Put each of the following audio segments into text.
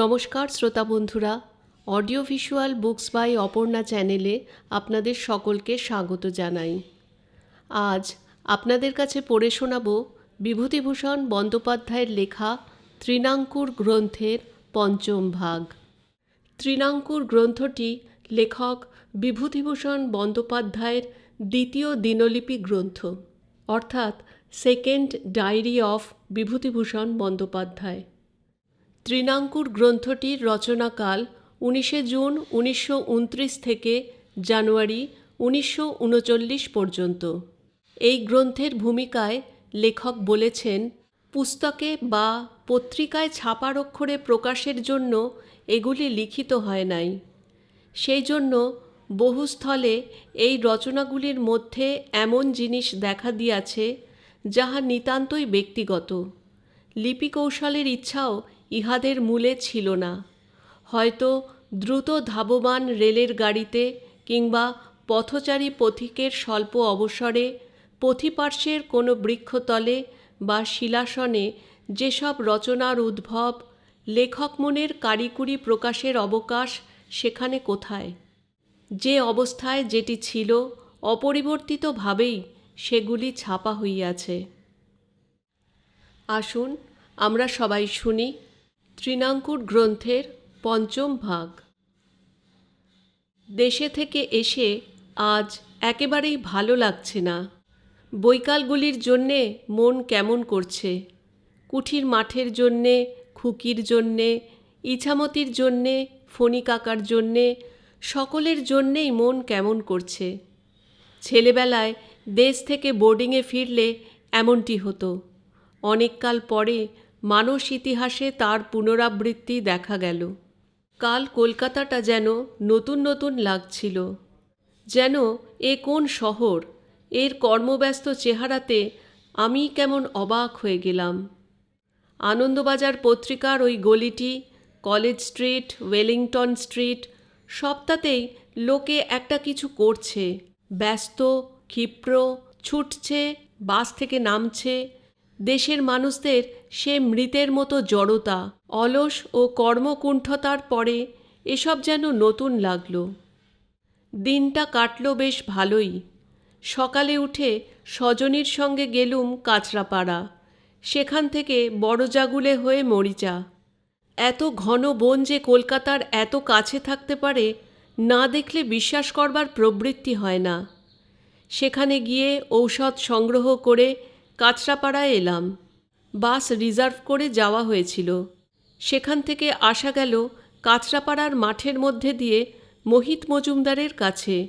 নমস্কার শ্রোতা বন্ধুরা audio visual books by Aparna চ্যানেলে আপনাদের সকলকে স্বাগত জানাই। আজ আপনাদের কাছে পড়ে শোনাব বিভূতিভূষণ বন্দ্যোপাধ্যায়ের লেখা তৃণাঙ্কুর গ্রন্থের পঞ্চম ভাগ। তৃণাঙ্কুর গ্রন্থটি লেখক বিভূতিভূষণ বন্দ্যোপাধ্যায়ের দ্বিতীয় দিনলিপি গ্রন্থ, অর্থাৎ second diary of Bibhutibhushan Bandyopadhyay. Trinankur গ্রন্থটির রচনাকাল উনিশে জুন উনিশশো উনত্রিশ থেকে জানুয়ারি উনিশশো উনচল্লিশ পর্যন্ত। এই গ্রন্থের ভূমিকায় লেখক বলেছেন, পুস্তকে বা পত্রিকায় ছাপার অক্ষরে প্রকাশের জন্য এগুলি লিখিত হয় নাই। সেই জন্য বহুস্থলে এই রচনাগুলির মধ্যে এমন জিনিস দেখা দিয়াছে যাহা নিতান্তই ব্যক্তিগত। লিপি কৌশলের ইচ্ছাও ইহাদের মূলে ছিল না। হয়তো দ্রুত ধাবমান রেলের গাড়িতে কিংবা পথচারী পথিকের স্বল্প অবসরে, পথিপার্শ্বের কোনো বৃক্ষতলে বা শিলাসনে যেসব রচনার উদ্ভব লেখক মনের কারিকুরি প্রকাশের অবকাশ সেখানে কোথায়? যে অবস্থায় যেটি ছিল, অপরিবর্তিতভাবেই সেগুলি ছাপা হইয়াছে। আসুন আমরা সবাই শুনি তৃণাঙ্কুর গ্রন্থের পঞ্চম ভাগ। দেশে থেকে এসে আজ একেবারেই ভালো লাগছে না। বৈকালগুলির জন্যে মন কেমন করছে? কুঠির মাঠের জন্যে, খুকির জন্যে, ইছামতির জন্যে, ফণি কাকার জন্যে, সকলের জন্যেই মন কেমন করছে? ছেলেবেলায় দেশ থেকে বোর্ডিংয়ে ফিরলে এমনটি হতো। অনেককাল পরে মানস ইতিহাসে তার পুনরাবৃত্তি দেখা গেল। কাল কলকাতাটা যেন নতুন নতুন লাগছিল। যেন এ কোন শহর, এর কর্মব্যস্ত চেহারাতে আমি কেমন অবাক হয়ে গেলাম। আনন্দবাজার পত্রিকার ওই গলিটি, কলেজ স্ট্রিট, ওয়েলিংটন স্ট্রিট, সবটাতেই লোকে একটা কিছু করছে। ব্যস্ত, ক্ষিপ্র, ছুটছে, বাস থেকে নামছে দেশের মানুষদের সে মৃতের মতো জড়তা, অলস ও কর্মকুণ্ঠতার পরে এসব যেন নতুন লাগল। দিনটা কাটল বেশ ভালোই। সকালে উঠে সজনীর সঙ্গে গেলুম কাঁচরাপাড়া। সেখান থেকে বড়জাগুলে হয়ে মরিচা। এত ঘন বন যে কলকাতার এত কাছে থাকতে পারে, না দেখলে বিশ্বাস করবার প্রবৃত্তি হয় না। সেখানে গিয়ে ঔষধ সংগ্রহ করে কাঁচরাপাড়ায় এলাম। বাস রিজার্ভ করে যাওয়া হয়েছিল। সেখান থেকে আসা গেল কাঁচরাপাড়ার মাঠের মধ্যে দিয়ে মোহিত মজুমদারের কাছে।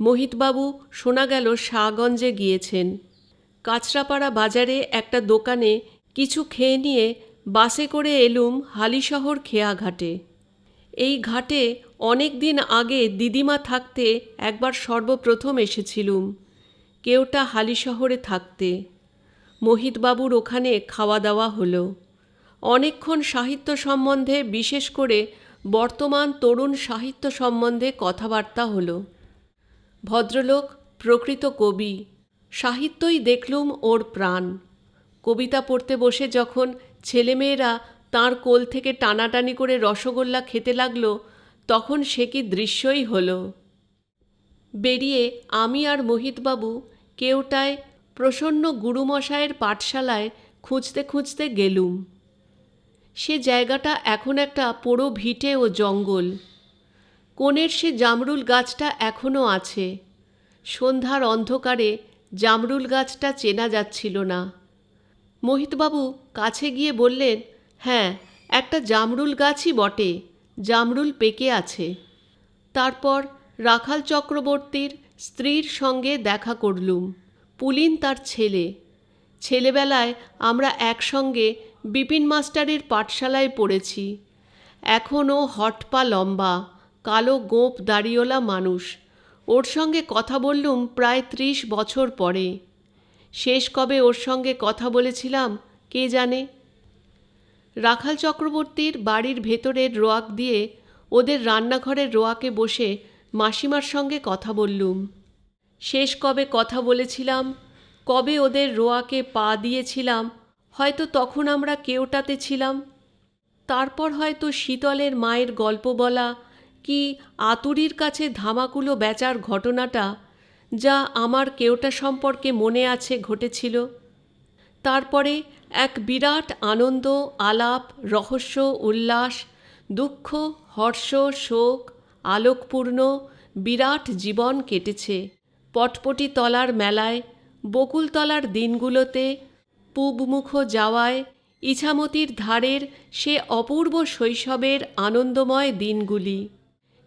মোহিতবাবু শোনা গেল শাহগঞ্জে গিয়েছেন। কাঁচরাপাড়া বাজারে একটা দোকানে কিছু খেয়ে নিয়ে বাসে করে এলুম হালিশহর খেয়া ঘাটে। এই ঘাটে অনেক দিন আগে দিদিমা থাকতে একবার সর্বপ্রথম এসেছিলুম। কেউটা হালিশহরে থাকতে। মোহিতবাবুর ওখানে খাওয়া দাওয়া হলো। অনেকক্ষণ সাহিত্য সম্বন্ধে, বিশেষ করে বর্তমান তরুণ সাহিত্য সম্বন্ধে কথাবার্তা হলো। ভদ্রলোক, প্রকৃত কবি, সাহিত্যই দেখলুম ওর প্রাণ। কবিতা পড়তে বসে যখন ছেলেমেয়েরা তার কোল থেকে টানাটানি করে রসগোল্লা খেতে লাগল, তখন সে কি দৃশ্যই হলো। বেরিয়ে আমি আর মোহিতবাবু কেউটায় প্রসন্ন গুরুমশায়ের পাঠশালায় খুঁজতে খুঁজতে গেলুম। সে জায়গাটা এখন একটা পোড়ো ভিটে ও জঙ্গল। কোণের সে জামরুল গাছটা এখনও আছে। সন্ধ্যার অন্ধকারে জামরুল গাছটা চেনা যাচ্ছিল না। মোহিতবাবু কাছে গিয়ে বললেন হ্যাঁ একটা জামরুল গাছই বটে, জামরুল পেকে আছে। তারপর রাখাল চক্রবর্তীর স্ত্রীর সঙ্গে দেখা করলুম। পুলিন তার ছেলে। ছেলেবেলায় আমরা একসঙ্গে বিপিন মাস্টারের পাঠশালায় পড়েছি। এখনও হটপা লম্বা, কালো গোঁপ দাড়িওয়ালা মানুষ। ওর সঙ্গে কথা বললুম প্রায় ত্রিশ বছর পরে। শেষ কবে ওর সঙ্গে কথা বলেছিলাম, কে জানে? রাখাল চক্রবর্তীর বাড়ির ভেতরের রোয়াক দিয়ে ওদের রান্নাঘরের রোয়াকে বসে মাসিমার সঙ্গে কথা বললুম। শেষ কবে কথা বলেছিলাম, কবে ওদের রোয়াকে পা দিয়েছিলাম, হয়তো তখন আমরা কেউটাতে ছিলাম। তারপর হয়তো শীতলের মায়ের গল্প বলা কি আতুরির কাছে ধামাকুলো বেচার ঘটনাটা যা আমার কেউটা সম্পর্কে মনে আছে ঘটেছিল। তারপরে এক বিরাট আনন্দ, আলাপ, রহস্য, উল্লাস, দুঃখ, হর্ষ, শোক, আলোকপূর্ণ বিরাট জীবন কেটেছে। পটপটি তলার মেলায়, বকুলতলার দিনগুলোতে, পূবমুখ যাওয়ায়, ইছামতির ধারের সে অপূর্ব শৈশবের আনন্দময় দিনগুলি।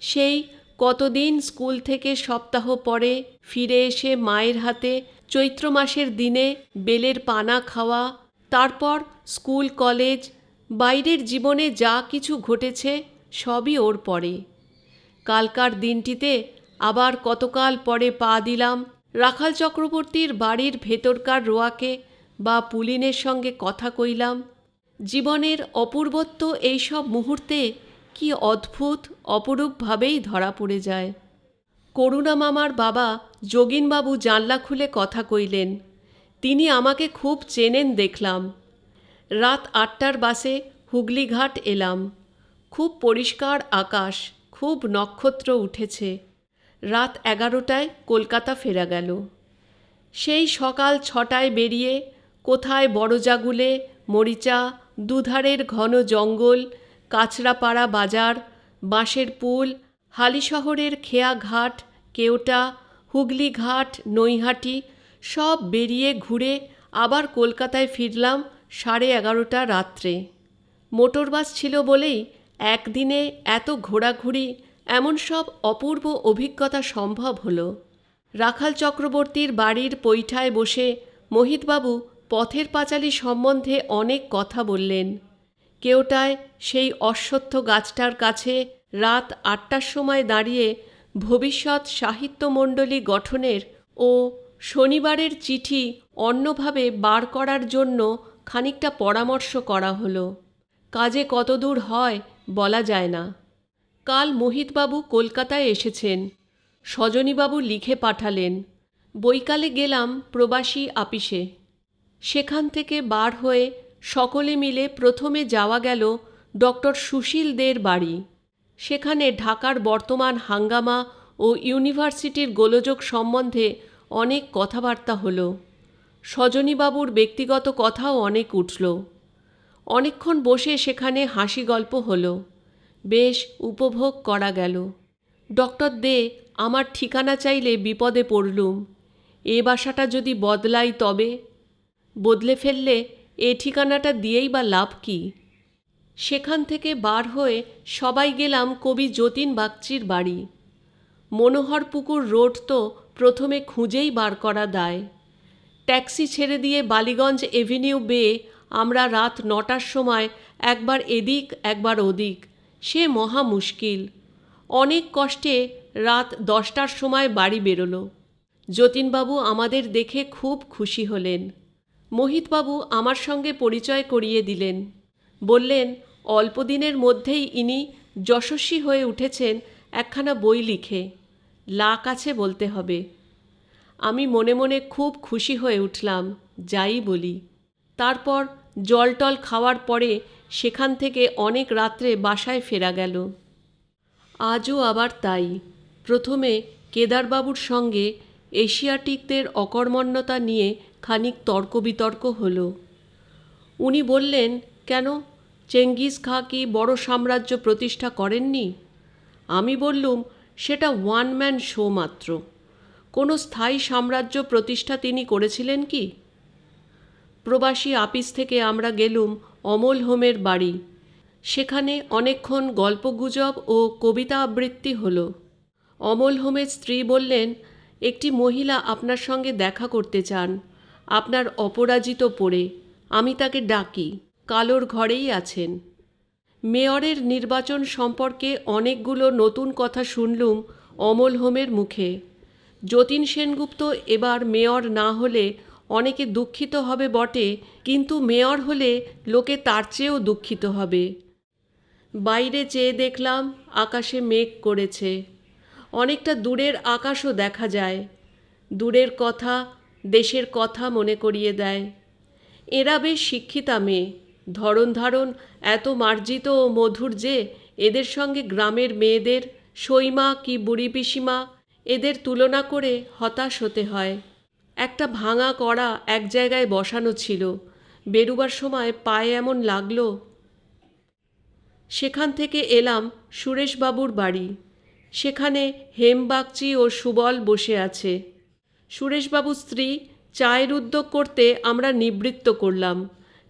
সেই কতদিন স্কুল থেকে সপ্তাহ পরে ফিরে এসে মায়ের হাতে চৈত্র মাসের দিনে বেলের পানা খাওয়া, তারপর স্কুল, কলেজ, বাইরের জীবনে যা কিছু ঘটেছে সবই ওর পরে। কালকার দিনটিতে আবার কতকাল পরে পা দিলাম। রাখাল চক্রবর্তীর বাড়ির ভেতরকার রোয়াকে বা পুলিনের সঙ্গে কথা কইলাম। জীবনের অপূর্বত্ব এইসব মুহূর্তে কি অদ্ভুত, অপরূপভাবেই ধরা পড়ে যায়। করুণা মামার বাবা যোগিনবাবু জানলা খুলে কথা কইলেন। তিনি আমাকে খুব চেনেন দেখলাম। রাত আটটার বাসে হুগলিঘাট এলাম। খুব পরিষ্কার আকাশ, খুব নক্ষত্র উঠেছে। রাত এগারোটায় কলকাতা ফেরা গেল। সেই সকাল ছটায় বেরিয়ে কোথায় বড়জাগুলে, মরিচা, দুধারের ঘন জঙ্গল কাছড়াপাড়া বাজার, বাঁশের পুল, হালিশহরের খেয়া ঘাট, কেওটা, হুগলি ঘাট, নৈহাটি সব বেরিয়ে ঘুরে আবার কলকাতায় ফিরলাম সাড়ে এগারোটা রাত্রে। মোটর বাস ছিল বলেই একদিনে এত ঘোরাঘুরি এমন সব অপূর্ব অভিজ্ঞতা সম্ভব হল। রাখাল চক্রবর্তীর বাড়ির পৈঠায় বসে মোহিতবাবু পথের পাঁচালী সম্বন্ধে অনেক কথা বললেন। কেউটায় সেই অশ্বত্থ গাছটার কাছে রাত আটটার সময় দাঁড়িয়ে ভবিষ্যৎ সাহিত্যমণ্ডলী গঠনের ও শনিবারের চিঠি অন্যভাবে বার করার জন্য খানিকটা পরামর্শ করা হলো। কাজে কতদূর হয় বলা যায় না। কাল মোহিতবাবু কলকাতায় এসেছেন। সজনীবাবু লিখে পাঠালেন। বৈকালে গেলাম প্রবাসী আপিসে। সেখান থেকে বার হয়ে সকলে মিলে প্রথমে যাওয়া গেল ডক্টর সুশীল দের বাড়ি। সেখানে ঢাকার বর্তমান হাঙ্গামা ও ইউনিভার্সিটির গোলযোগ সম্বন্ধে অনেক কথাবার্তা হলো। সজনীবাবুর ব্যক্তিগত কথাও অনেক উঠল। অনেকক্ষণ বসে সেখানে হাসি গল্প হলো। বেশ উপভোগ করা গেল। ডক্টর দে, আমার ঠিকানা চাইলে বিপদে পড়লুম। এ বাসাটা যদি বদলাই তবে? বদলে ফেললে এ ঠিকানাটা দিয়েই বা লাভ কি? সেখান থেকে বার হয়ে সবাই গেলাম কবি যতীন বাগচির বাড়ি। মনোহর পুকুর রোড তো প্রথমে খুঁজেই বার করা দায়। ট্যাক্সি ছেড়ে দিয়ে বালিগঞ্জ এভিনিউ বেয়ে আমরা রাত নটার সময় একবার এদিক, একবার ওদিক। সে মহা মুশকিল। অনেক কষ্টে রাত দশটার সময় বাড়ি বেরোলো। যতীনবাবু আমাদের দেখে খুব খুশি হলেন। মোহিতবাবু আমার সঙ্গে পরিচয় করিয়ে দিলেন। বললেন, অল্পদিনের মধ্যেই ইনি যশস্বী হয়ে উঠেছেন একখানা বই লিখে। লাক আছে বলতে হবে। আমি মনে মনে খুব খুশি হয়ে উঠলাম, যাই বলি। তারপর জলটল খাওয়ার পরে সেখান থেকে অনেক রাত্রে বাসায় ফেরা গেল। আজও আবার তাই। প্রথমে কেদারবাবুর সঙ্গে এশিয়াটিকদের অকর্মণ্যতা নিয়ে খানিক তর্ক বিতর্ক হলো। উনি বললেন, কেন? চেঙ্গিস খা কি বড় সাম্রাজ্য প্রতিষ্ঠা করেননি? আমি বললুম, সেটা ওয়ান ম্যান শো মাত্র কোনো স্থায়ী সাম্রাজ্য প্রতিষ্ঠা তিনি করেছিলেন কি? প্রবাসী আপিস থেকে আমরা গেলুম অমল হোমের বাড়ি। সেখানে অনেকক্ষণ গল্পগুজব ও কবিতা আবৃত্তি হলো। অমল হোমের স্ত্রী বললেন, একটি মহিলা আপনার সঙ্গে দেখা করতে চান। আপনার অপরাজিত পড়ে। আমি তাকে ডাকি। কালোর ঘরেই আছেন। মেয়রের নির্বাচন সম্পর্কে অনেকগুলো নতুন কথা শুনলুম অমল হোমের মুখে। যতীন সেনগুপ্ত এবার মেয়র না হলে অনেকে দুঃখিত হবে বটে, কিন্তু মেয়র হলে লোকে তার চেয়েও দুঃখিত হবে। বাইরে চেয়ে দেখলাম আকাশে মেঘ করেছে। অনেকটা দূরের আকাশও দেখা যায়। দূরের কথা দেশের কথা মনে করিয়ে দেয়। এরা বেশ শিক্ষিতা মেয়ে। ধরন ধারণ এত মার্জিত ও মধুর যে এদের সঙ্গে গ্রামের মেয়েদের সৈমা কি বুড়ি পিসিমা এদের তুলনা করে হতাশ হতে হয়। একটা ভাঙা কড়া এক জায়গায় বসানো ছিল। বেরুবার সময় পায়ে এমন লাগল। সেখান থেকে এলাম সুরেশবাবুর বাড়ি। সেখানে হেমবাগচি ও সুবল বসে আছে। সুরেশবাবুর স্ত্রী চায়ের উদ্যোগ করতে আমরা নিবৃত্ত করলাম।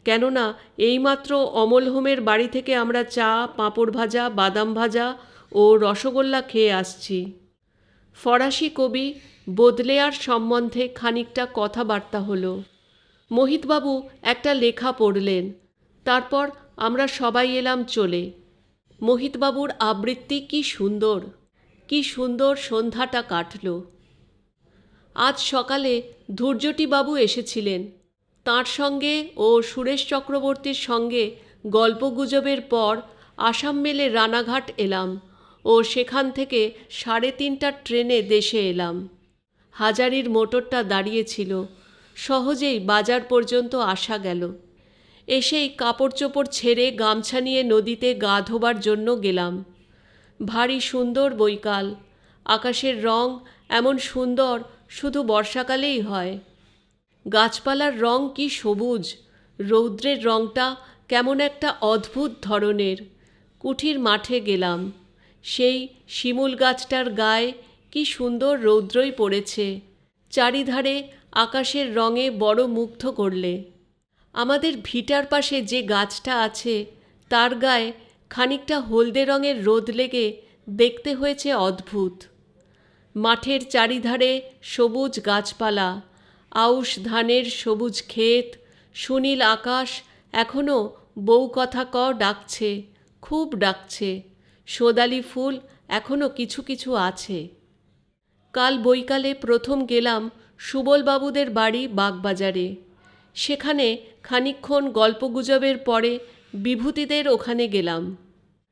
কেননা এইমাত্র অমল হোমের বাড়ি থেকে আমরা চা, পাঁপড় ভাজা, বাদাম ভাজা ও রসগোল্লা খেয়ে আসছি। ফরাসি কবি বোদলেয়ার সম্বন্ধে খানিকটা কথাবার্তা হলো। মোহিতবাবু একটা লেখা পড়লেন, তারপর আমরা সবাই এলাম চলে। মোহিতবাবুর আবৃত্তি কি সুন্দর কি সুন্দর সন্ধ্যাটা কাটল। আজ সকালে ধৈর্যটিবাবু এসেছিলেন, তাঁর সঙ্গে ও সুরেশ চক্রবর্তীর সঙ্গে গল্পগুজবের পর আসাম মেলে রানাঘাট এলাম ও সেখান থেকে সাড়ে তিনটার ট্রেনে দেশে এলাম। হাজারির মোটরটা দাঁড়িয়েছিল। সহজেই বাজার পর্যন্ত আসা গেল। এসেই কাপড় চোপড় ছেড়ে গামছা নিয়ে নদীতে গা ধোবার জন্য গেলাম। ভারী সুন্দর বৈকাল। আকাশের রং এমন সুন্দর, শুধু বর্ষাকালেই হয়। গাছপালার রং কি সবুজ, রৌদ্রের রংটা কেমন একটা অদ্ভুত ধরনের। কুঠির মাঠে গেলাম। সেই শিমুল গাছটার গায়ে কি সুন্দর রৌদ্রই পড়েছে। চারিধারে আকাশের রঙে বড় মুগ্ধ করলে। আমাদের ভিটার পাশে যে গাছটা আছে, তার গায়ে খানিকটা হলদে রঙের রোদ লেগে দেখতে হয়েছে অদ্ভুত। মাঠের চারিধারে সবুজ গাছপালা, আউশ ধানের সবুজ ক্ষেত, সুনীল আকাশ এখনও বউ কথা ক ডাকছে, খুব ডাকছে। সোদালি ফুল এখনও কিছু কিছু আছে। কাল বৈকালে প্রথম গেলাম সুবলবাবুদের বাড়ি বাগবাজারে। সেখানে খানিকক্ষণ গল্পগুজবের পরে বিভূতিদের ওখানে গেলাম।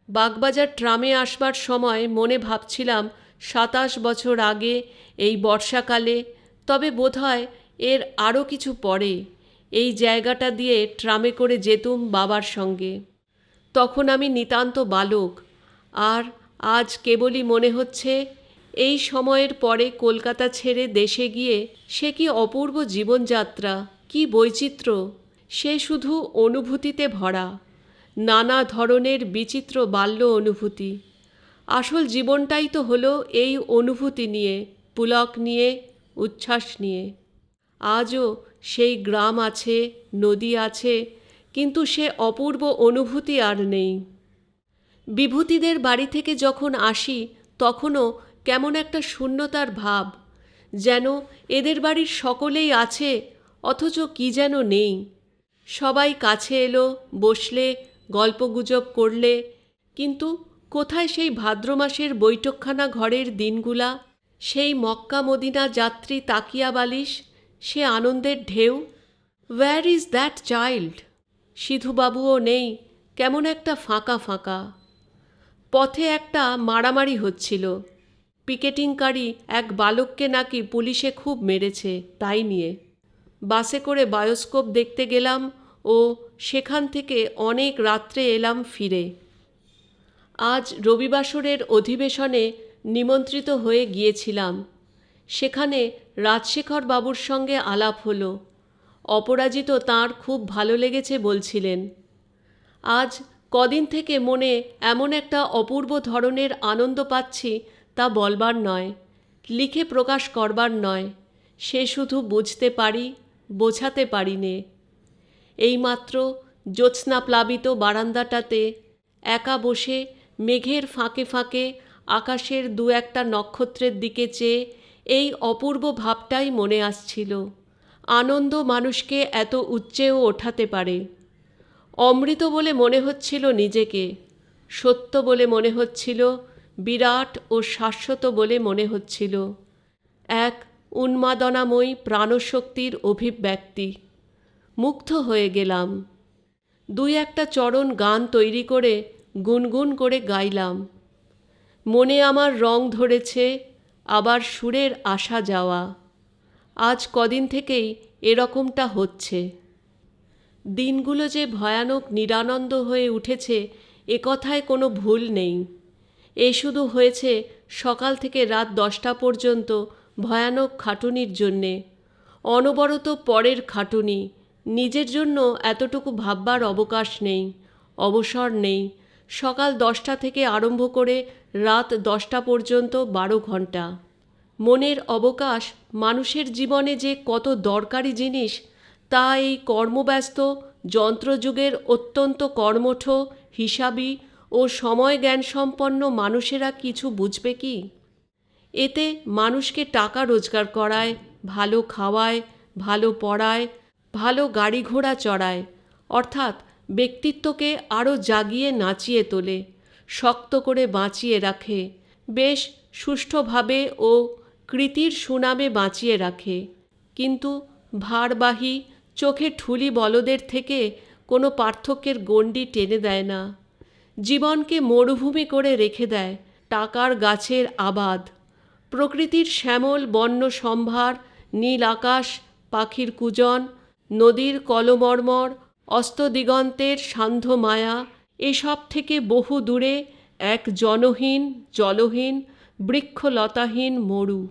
বাগবাজার ট্রামে আসবার সময় মনে ভাবছিলাম, সাতাশ বছর আগে এই বর্ষাকালে, তবে বোধহয় এর আরও কিছু পরে এই জায়গাটা দিয়ে ট্রামে করে যেতুম বাবার সঙ্গে। তখন আমি নিতান্ত বালক, আর আজ কেবলই মনে হচ্ছে এই সময়ের পরে কলকাতা ছেড়ে দেশে গিয়ে সে কি অপূর্ব জীবনযাত্রা, কি বৈচিত্র্য, সে শুধু অনুভূতিতে ভরা, নানা ধরনের বিচিত্র বাল্য অনুভূতি। আসল জীবনটাই তো হলো এই অনুভূতি নিয়ে, পুলক নিয়ে, উচ্ছ্বাস নিয়ে। আজও সেই গ্রাম আছে, নদী আছে, কিন্তু সে অপূর্ব অনুভূতি আর নেই। বিভূতিদের বাড়ি থেকে যখন আসি, তখনও কেমন একটা শূন্যতার ভাব, যেন এদের বাড়ির সকলেই আছে, অথচ কি যেন নেই। সবাই কাছে এলো, বসলে, গল্পগুজব করলে, কিন্তু কোথায় সেই ভাদ্র মাসের বৈঠকখানা ঘরের দিনগুলা, সেই মক্কা মদিনা যাত্রী তাকিয়া বালিশ, সে আনন্দের ঢেউ? ওয়্যার ইজ দ্যাট চাইল্ড সিধুবাবুও নেই, কেমন একটা ফাঁকা ফাঁকা। পথে একটা মারামারি হচ্ছিল। পিকেটিংকারী এক বালককে নাকি পুলিশে খুব মেরেছে, তাই নিয়ে। বাসে করে বায়োস্কোপ দেখতে গেলাম ও সেখান থেকে অনেক রাত্রে এলাম ফিরে। আজ রবিবাসরের অধিবেশনে নিমন্ত্রিত হয়ে গিয়েছিলাম। সেখানে রাজশেখর বাবুর সঙ্গে আলাপ হলো। অপরাজিত তাঁর খুব ভালো লেগেছে বলছিলেন। আজ কদিন থেকে মনে এমন একটা অপূর্ব ধরনের আনন্দ পাচ্ছি তা বলবার নয়, লিখে প্রকাশ করবার নয়, সে শুধু বুঝতে পারি, বোঝাতে পারি নে। এইমাত্র জ্যোৎস্না প্লাবিত বারান্দাটাতে একা বসে মেঘের ফাঁকে ফাঁকে আকাশের দু একটা নক্ষত্রের দিকে চেয়ে এই অপূর্ব ভাবটাই মনে আসছিল। আনন্দ মানুষকে এত উচ্চেও ওঠাতে পারে। অমৃত বলে মনে হচ্ছিল নিজেকে, সত্য বলে মনে হচ্ছিল বিরাট ও শাশ্বত বলে মনে হচ্ছিল। এক উন্মাদনাময়ী প্রাণশক্তির অভিব্যক্তি। মুগ্ধ হয়ে গেলাম। দুই একটা চরণ গান তৈরি করে গুনগুন করে গাইলাম। মনে আমার রং ধরেছে, আবার সুরের আসা যাওয়া। আজ কদিন থেকেই এরকমটা হচ্ছে। দিনগুলো যে ভয়ানক নিরানন্দ হয়ে উঠেছে, এ কথায় কোনো ভুল নেই। এ শুধু হয়েছে সকাল থেকে রাত দশটা পর্যন্ত ভয়ানক খাটুনির জন্যে। অনবরত পরের খাটুনি। নিজের জন্য এতটুকু ভাববার অবকাশ নেই, অবসর নেই। সকাল দশটা থেকে আরম্ভ করে রাত দশটা পর্যন্ত বারো ঘণ্টা। মনের অবকাশ, মানুষের জীবনে যে কত দরকারি জিনিস, তা এই কর্মব্যস্ত, যন্ত্রযুগের অত্যন্ত কর্মঠ, হিসাবী ও সময় জ্ঞান সম্পন্ন মানুষেরা কিছু বুঝবে কি? এতে মানুষকে টাকা রোজগার করায়, ভালো খাওয়ায়, ভালো পড়ায়, ভালো গাড়ি ঘোড়া চড়ায়, অর্থাৎ ব্যক্তিত্বকে আরও জাগিয়ে নাচিয়ে তোলে, শক্ত করে বাঁচিয়ে রাখে, বেশ সুষ্ঠুভাবে ও কৃতির সুনামে বাঁচিয়ে রাখে। কিন্তু ভারবাহী চোখে ঠুলি বলদের থেকে কোনো পার্থক্যের গণ্ডি টেনে দেয় না। জীবনকে মরুভূমি করে রেখে দেয় টাকার গাছের আবাদ। প্রকৃতির শ্যামল বন্য সম্ভার, নীল আকাশ, পাখির কুজন, নদীর কলমর্মর অস্তদিগন্তের সান্ধ্য মায়া, এসব থেকে বহু দূরে এক জনহীন, জলহীন, বৃক্ষলতাহীন মরু।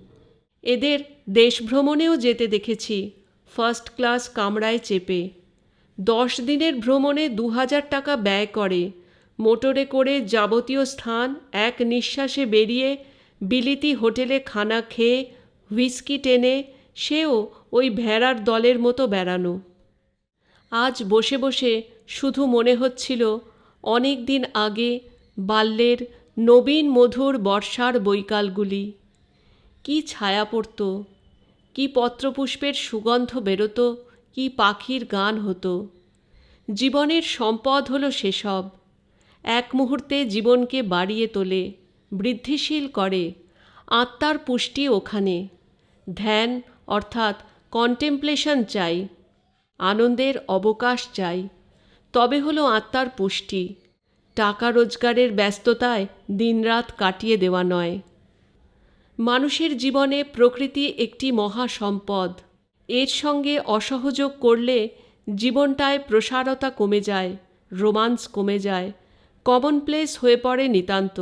এদের দেশভ্রমণেও যেতে দেখেছি, ফার্স্ট ক্লাস কামরায় চেপে। দশ দিনের ভ্রমণে দু হাজার টাকা ব্যয় করে। মোটরে করে যাবতীয় স্থান এক নিঃশ্বাসে বেরিয়ে বিলিতি হোটেলে খানা খেয়ে হুইস্কি টেনে সেও ওই ভেড়ার দলের মতো বেড়ানো আজ বসে বসে শুধু মনে হচ্ছিল, অনেক দিন আগে বাল্যের নবীন মধুর বর্ষার বৈকালগুলি। কি ছায়া পড়ত, কি পত্রপুষ্পের সুগন্ধ বেরোতো, কি পাখির গান হতো। জীবনের সম্পদ হলো সেসব। এক মুহূর্তে জীবনকে বাড়িয়ে তোলে, বৃদ্ধিশীল করে, আত্মার পুষ্টি ওখানে। ধ্যান অর্থাৎ কন্টেমপ্লেশন চাই, আনন্দের অবকাশ চাই। তবে হলো আত্মার পুষ্টি। টাকা রোজগারের ব্যস্ততায় দিনরাত কাটিয়ে দেওয়া নয়। মানুষের জীবনে প্রকৃতি একটি মহা সম্পদ। এর সঙ্গে অসহযোগ করলে জীবনটায় প্রসারতা কমে যায়, রোমান্স কমে যায় কমনপ্লেস হয়ে পড়ে নিতান্ত।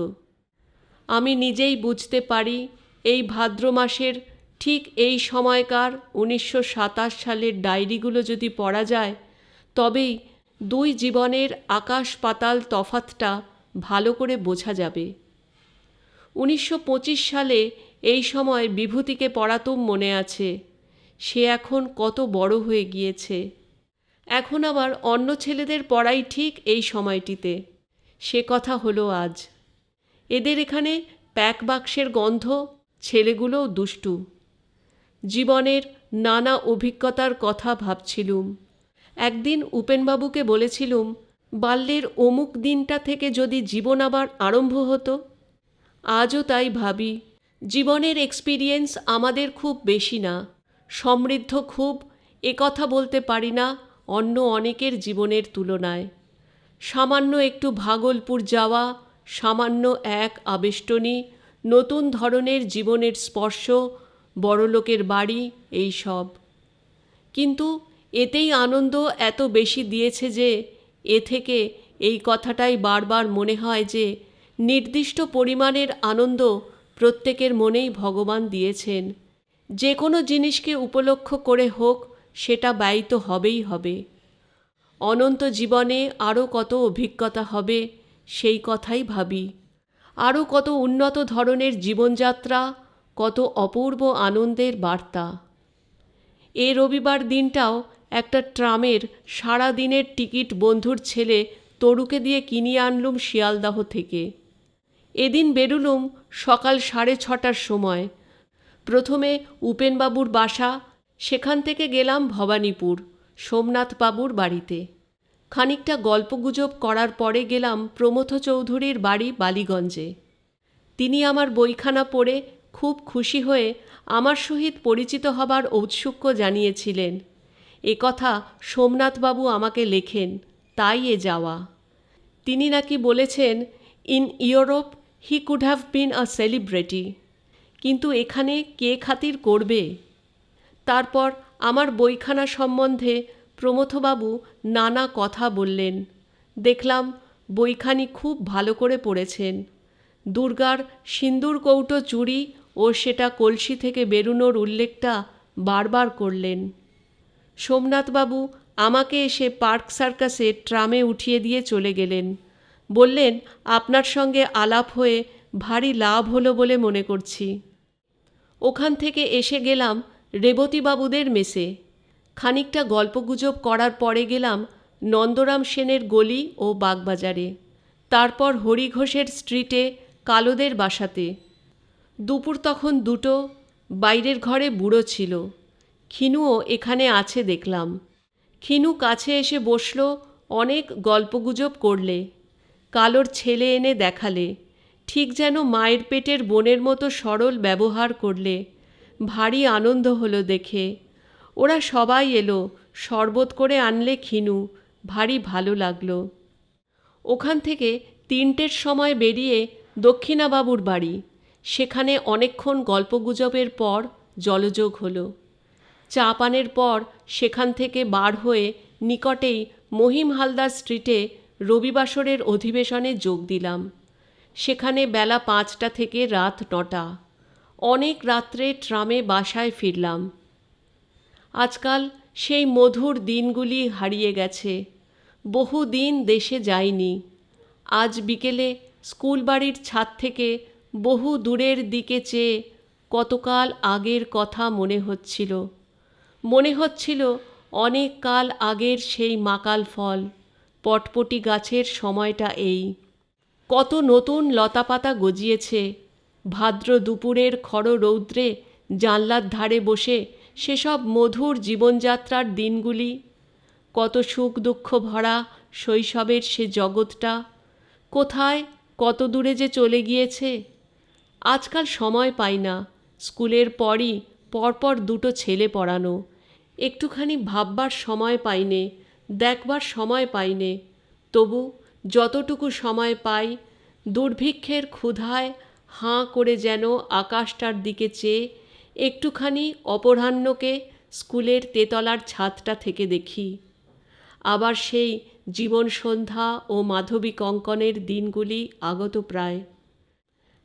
আমি নিজেই বুঝতে পারি, এই ভাদ্র মাসের ঠিক এই সময়কার উনিশশো সাতাশ সালের ডায়েরিগুলো যদি পড়া যায়, তবেই দুই জীবনের আকাশ পাতাল তফাতটা ভালো করে বোঝা যাবে। উনিশশো পঁচিশ সালে এই সময় বিভূতিকে পড়াতুম মনে আছে। সে এখন কত বড় হয়ে গিয়েছে। এখন আবার অন্য ছেলেদের পড়াই ঠিক এই সময়টিতে। সে কথা হলো আজ। এদের এখানে প্যাক বাক্সের গন্ধ, ছেলেগুলোও দুষ্টু। জীবনের নানা অভিজ্ঞতার কথা ভাবছিলুম। একদিন উপেনবাবুকে বলেছিলুম, বাল্যের অমুক দিনটা থেকে যদি জীবন আবার আরম্ভ হতো, আজও তাই ভাবি, জীবনের এক্সপিরিয়েন্স আমাদের খুব বেশি না, সমৃদ্ধ খুব, এ কথা বলতে পারি না অন্য অনেকের জীবনের তুলনায়। সামান্য একটু ভাগলপুর যাওয়া, সামান্য এক আবেষ্টনী, নতুন ধরনের জীবনের স্পর্শ, বড়লোকের বাড়ি, এই সব। কিন্তু এতেই আনন্দ এত বেশি দিয়েছে যে, এ থেকে এই কথাটাই বারবার মনে হয় যে, নির্দিষ্ট পরিমাণের আনন্দ প্রত্যেকের মনেই ভগবান দিয়েছেন। যে কোনো জিনিসকে উপলক্ষ করে হোক, সেটা ব্যয়িত হবেই হবে। অনন্ত জীবনে আরও কত অভিজ্ঞতা হবে, সেই কথাই ভাবি। আরও কত উন্নত ধরনের জীবনযাত্রা, কত অপূর্ব আনন্দের বার্তা। এ রবিবার দিনটাও একটা ট্রামের সারা দিনের টিকিট বন্ধুর ছেলে তরুকে দিয়ে কিনিয়ে আনলুম শিয়ালদাহ থেকে। এদিন বেরুলুম সকাল সাড়ে ছটার সময়। প্রথমে উপেনবাবুর বাসা, সেখান থেকে গেলাম ভবানীপুর, সোমনাথবাবুর বাড়িতে। খানিকটা গল্পগুজব করার পরে গেলাম প্রমথ চৌধুরীর বাড়ি বালিগঞ্জে। তিনি আমার বইখানা পড়ে খুব খুশি হয়ে আমার সহিত পরিচিত হবার ঔৎসুক্য জানিয়েছিলেন। এ কথা সোমনাথবাবু আমাকে লেখেন, তাই এ যাওয়া। তিনি নাকি বলেছেন, in Europe he could have been a celebrity. কিন্তু এখানে কে খাতির করবে? তারপর আমার বইখানা সম্বন্ধে প্রমথবাবু নানা কথা বললেন। দেখলাম বইখানি খুব ভালো করে পড়েছেন। দুর্গার সিন্দুর কৌটো চুরি ও সেটা কলসি থেকে বেরুনোর উল্লেখটা বারবার করলেন। সোমনাথবাবু আমাকে এসে পার্ক সার্কাসে ট্রামে উঠিয়ে দিয়ে চলে গেলেন। বললেন, আপনার সঙ্গে আলাপ হয়ে ভারী লাভ হলো বলে মনে করছি। ওখান থেকে এসে গেলাম রেবতীবাবুদের মেসে। খানিকটা গল্পগুজব করার পরে গেলাম নন্দরাম সেনের গলি ও বাগবাজারে। তারপর হরিঘোষের স্ট্রিটে কালোদের বাসাতে। দুপুর তখন দুটো, বাইরের ঘরে বুড়ো ছিল। খিনুও এখানে আছে দেখলাম। খিনু কাছে এসে বসল, অনেক গল্পগুজব করলে। কালোর ছেলে এনে দেখালে। ঠিক যেন মায়ের পেটের বোনের মতো সরল ব্যবহার করলে। ভারী আনন্দ হলো দেখে। ওরা সবাই এলো, শরবত করে আনলে খিনু ভারী ভালো লাগল। ওখান থেকে তিনটের সময় বেরিয়ে দক্ষিণাবাবুর বাড়ি। সেখানে অনেকক্ষণ গল্পগুজবের পর জলযোগ হলো। চা পানের পর সেখান থেকে বার হয়ে নিকটেই মহিম হালদার স্ট্রিটে রবিবাসরের অধিবেশনে যোগ দিলাম। সেখানে বেলা পাঁচটা থেকে রাত নটা। অনেক রাত্রে ট্রামে বাসায় ফিরলাম। আজকাল সেই মধুর দিনগুলি হারিয়ে গেছে। বহু দিন দেশে যাইনি। আজ বিকেলে স্কুল বাড়ির ছাদ থেকে বহু দূরের দিকে চেয়ে কতকাল আগের কথা মনে হচ্ছিল। মনে হচ্ছিল অনেক কাল আগের সেই মাকাল ফল, পটপটি গাছের সময়টা এই। কত নতুন লতাপাতা গজিয়েছে। ভাদ্র দুপুরের খড় রৌদ্রে জানলার ধারে বসে সেসব মধুর জীবনযাত্রার দিনগুলি, কত সুখ দুঃখ ভরা শৈশবের সে জগৎটা, কোথায়, কত দূরে যে চলে গিয়েছে, আজকাল সময় পাই না, স্কুলের পরই পরপর দুটো ছেলে পড়ানো, একটুখানি ভাববার সময় পাইনে দেখবার সময় পাইনে তবু যতটুকু সময় পাই, দুর্ভিক্ষের ক্ষুধায় হাঁ করে যেন আকাশটার দিকে চেয়ে একটুখানি অপরাহ্নকে স্কুলের তেতলার ছাদটা থেকে দেখি। আবার সেই জীবন সন্ধ্যা ও মাধবী কঙ্কনের দিনগুলি আগত প্রায়।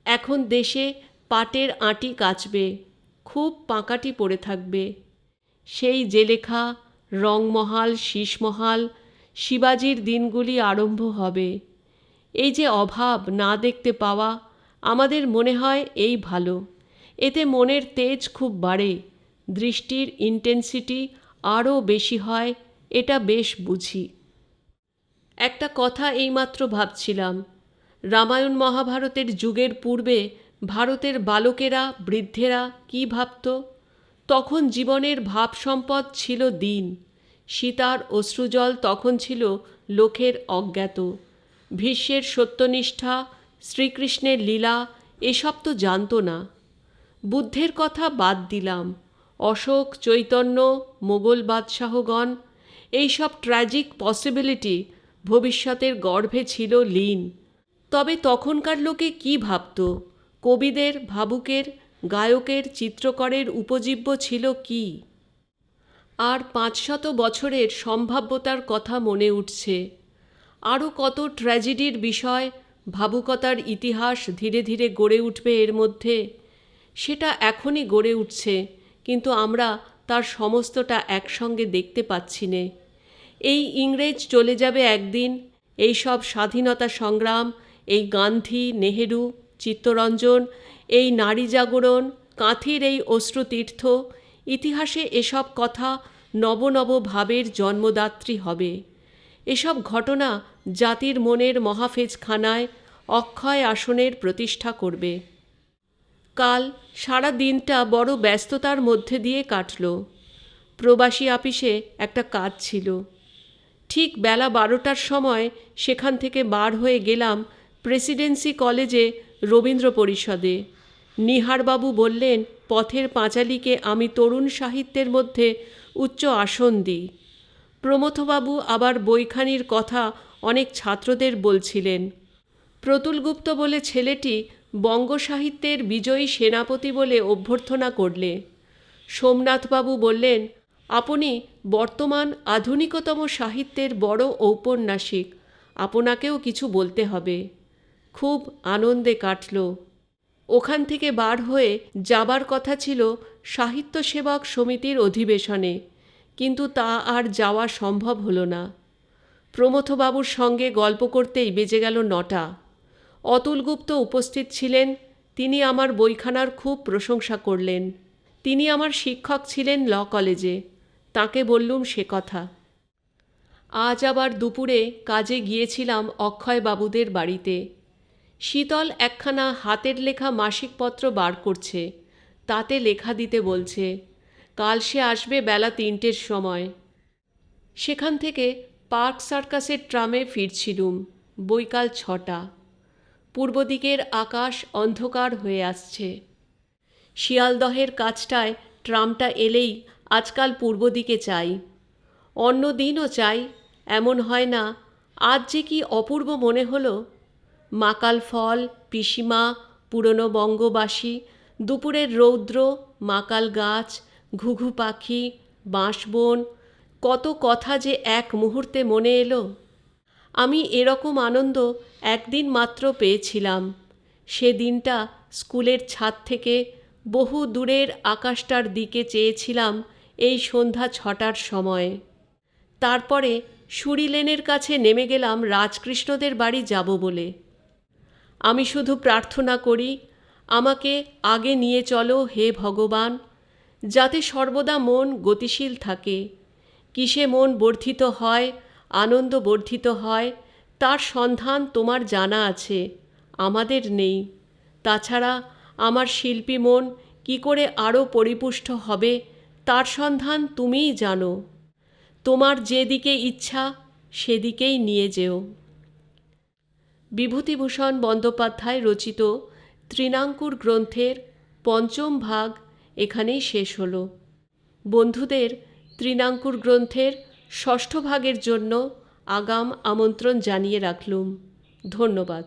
এখন দেশে পাটের আঁটি কাচবে, খুব পাঁকাটি পড়ে থাকবে। সেই জেলেখা, রংমহাল, শীষমহাল, শিবাজির দিনগুলি আরম্ভ হবে। এই যে অভাব না দেখতে পাওয়া, আমাদের মনে হয় এই ভালো। এতে মনের তেজ খুব বাড়ে, দৃষ্টির ইন্টেন্সিটি আরও বেশি হয়, এটা বেশ বুঝি। একটা কথা এইমাত্র ভাবছিলাম, রামায়ণ মহাভারতের যুগের পূর্বে ভারতের বালকেরা, বৃদ্ধেরা কি ভাবত? তখন জীবনের ভাব সম্পদ ছিল দিন, সীতার অশ্রুজল তখন ছিল লোকের অজ্ঞাত, ভীষ্মের সত্যনিষ্ঠা, শ্রীকৃষ্ণের লীলা, এসব তো জানত না। বুদ্ধের কথা বাদ দিলাম। অশোক, চৈতন্য, মোগল বাদশাহগণ, এইসব ট্র্যাজিক পসিবিলিটি ভবিষ্যতের গর্ভে ছিল লীন। তবে তখনকার লোকে কি ভাবত? কবিদের, ভাবুকের, গায়কের, চিত্রকরের উপজীব্য ছিল কি? আর পাঁচশত বছরের সম্ভাব্যতার কথা মনে উঠছে। আরও কত ট্র্যাজেডির বিষয় ভাবুকতার ইতিহাস ধীরে ধীরে গড়ে উঠবে এর মধ্যে? সেটা এখনই গড়ে উঠছে, কিন্তু আমরা তার সমস্তটা একসঙ্গে দেখতে পাচ্ছি নে। এই ইংরেজ চলে যাবে একদিন, এই সব স্বাধীনতা সংগ্রাম, এই গান্ধী, নেহেরু, চিত্তরঞ্জন, এই নারী জাগরণ, কাঁথির এই অশ্রুতীর্থ, ইতিহাসে এসব কথা নব নব ভাবের জন্মদাত্রী হবে। এসব ঘটনা জাতির মনের মহাফেজখানায় অক্ষয় আসনের প্রতিষ্ঠা করবে। কাল সারা দিনটা বড় ব্যস্ততার মধ্যে দিয়ে কাটল। প্রবাসী আপিসে একটা কাজ ছিল। ঠিক বেলা বারোটার সময় সেখান থেকে বার হয়ে গেলাম প্রেসিডেন্সি কলেজে রবীন্দ্র পরিষদে। নিহারবাবু বললেন, পথের পাঁচালীকে আমি তরুণ সাহিত্যের মধ্যে উচ্চ আসন দিই। প্রমথবাবু আবার বইখানির কথা অনেক ছাত্রদের বলছিলেন। প্রতুল গুপ্ত বলে ছেলেটি বঙ্গ সাহিত্যের বিজয়ী সেনাপতি বলে অভ্যর্থনা করলে। সোমনাথবাবু বললেন, আপনি বর্তমান আধুনিকতম সাহিত্যের বড় ঔপন্যাসিক, আপনাকেও কিছু বলতে হবে। খুব আনন্দে কাটল। ওখান থেকে বার হয়ে যাবার কথা ছিল সাহিত্য সেবক সমিতির অধিবেশনে, কিন্তু তা আর যাওয়া সম্ভব হলো না। প্রমথবাবুর সঙ্গে গল্প করতেই বেজে গেল নটা। অতুল গুপ্ত উপস্থিত ছিলেন, তিনি আমার বইখানার খুব প্রশংসা করলেন। তিনি আমার শিক্ষক ছিলেন ল কলেজে। তাকে বললুম সে কথা। আজ আবার দুপুরে কাজে গিয়েছিলাম অক্ষয় বাবুদের বাড়িতে। শীতল একখানা হাতের লেখা মাসিকপত্র বার করছে। তাতে লেখা দিতে বলছে, কাল সে আসবে বেলা তিনটের সময়। সেখান থেকে পার্ক সার্কাসের ট্রামে ফিরছিলুম, বৈকাল ছটা। পূর্ব দিকের আকাশ অন্ধকার হয়ে আসছে। শিয়ালদহের কাছটায় ট্রামটা এলেই আজকাল পূর্ব দিকে চাই। অন্য দিনও চাই, এমন হয় না। আজ যে কি অপূর্ব মনে হলো? মাকাল ফল, পিসিমা, পুরনো বঙ্গবাসী, দুপুরের রৌদ্র, মাকাল গাছ, ঘুঘু পাখি, বাঁশবন, কত কথা যে এক মুহূর্তে মনে এলো? আমি এরকম আনন্দ একদিন মাত্র পেয়েছিলাম। সে দিনটা স্কুলের ছাদ থেকে বহু দূরের আকাশটার দিকে চেয়েছিলাম এই সন্ধ্যা ছটার সময়। তারপরে সুরি লেনের কাছে নেমে গেলাম রাজকৃষ্ণদের বাড়ি যাব বলে। আমি শুধু প্রার্থনা করি, আমাকে আগে নিয়ে চলো হে ভগবান, যাতে সর্বদা মন গতিশীল থাকে। কিসে মন বর্ধিত হয় আনন্দ বর্ধিত হয়, তার সন্ধান তোমার জানা আছে, আমাদের নেই। তাছাড়া আমার শিল্পী মন কি করে আরও পরিপুষ্ট হবে, তার সন্ধান তুমিই জানো। তোমার যেদিকে ইচ্ছা, সেদিকেই নিয়ে যেও। বিভূতিভূষণ বন্দ্যোপাধ্যায় রচিত তৃণাঙ্কুর গ্রন্থের পঞ্চম ভাগ এখানেই শেষ হলো। বন্ধুদের তৃণাঙ্কুর গ্রন্থের ষষ্ঠ ভাগের জন্য আগাম আমন্ত্রণ জানিয়ে রাখলুম। ধন্যবাদ।